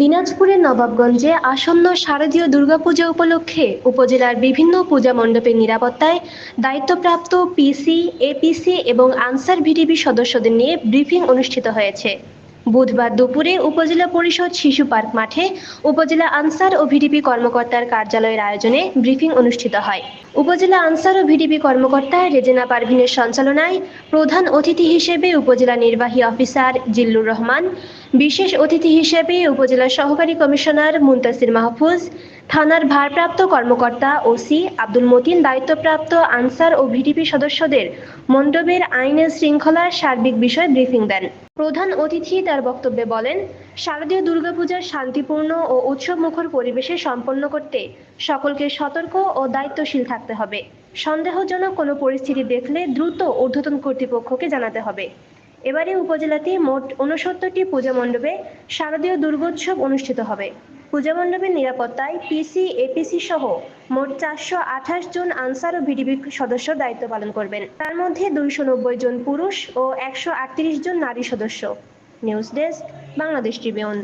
দিনাজপুরের নবাবগঞ্জে আসন্ন শারদীয় দুর্গাপূজা উপলক্ষে উপজেলার বিভিন্ন পূজা মণ্ডপের নিরাপত্তায় দায়িত্বপ্রাপ্ত পিসি, এপিসি এবং আনসার ভিডিপি সদস্যদের নিয়ে ব্রিফিং অনুষ্ঠিত হয়েছে। বুধবার দুপুরে উপজেলা পরিষদ শিশু পার্ক মাঠে উপজেলা আনসার ও ভিডিপি কর্মকর্তার কার্যালয়ের আয়োজনে ব্রিফিং অনুষ্ঠিত হয়। উপজেলা আনসার ও ভিডিপি কর্মকর্তা রেজেনা পারভিনের সঞ্চালনায় প্রধান অতিথি হিসেবে উপজেলা নির্বাহী অফিসার জিল্লুর রহমান, বিশেষ অতিথি হিসেবে উপজেলা সহকারী কমিশনার মুন্তাসির মাহফুজ থানার ভারপ্রাপ্ত কর্মকর্তা ওসি আব্দুল মতিন দায়িত্বপ্রাপ্ত আনসার ও ভিডিপি সদস্যদের মণ্ডপের আইনের শৃঙ্খলার সার্বিক বিষয়ে ব্রিফিং দেন। প্রধান অতিথি তার বক্তব্যে বলেন, শারদীয় দুর্গাপূজার শান্তিপূর্ণ ও উৎসবমুখর পরিবেশে সম্পন্ন করতে সকলকে সতর্ক ও দায়িত্বশীল থাকতে হবে। সন্দেহজনক কোনো পরিস্থিতি দেখলে দ্রুত ঊর্ধ্বতন কর্তৃপক্ষকে জানাতে হবে। এবারে উপজেলাতে মোট উনসত্তরটি পূজা মণ্ডপে শারদীয় দুর্গোৎসব অনুষ্ঠিত হবে। পূজা মণ্ডপের নিরাপত্তায় পিসি এপিসি সহ মোট চারশো আঠাশ জন আনসার ও ভিডিবি সদস্য দায়িত্ব পালন করবেন। তার মধ্যে দুইশো নব্বই জন পুরুষ ও একশো আটত্রিশ জন নারী সদস্য। News desk, Bangladesh Tribune.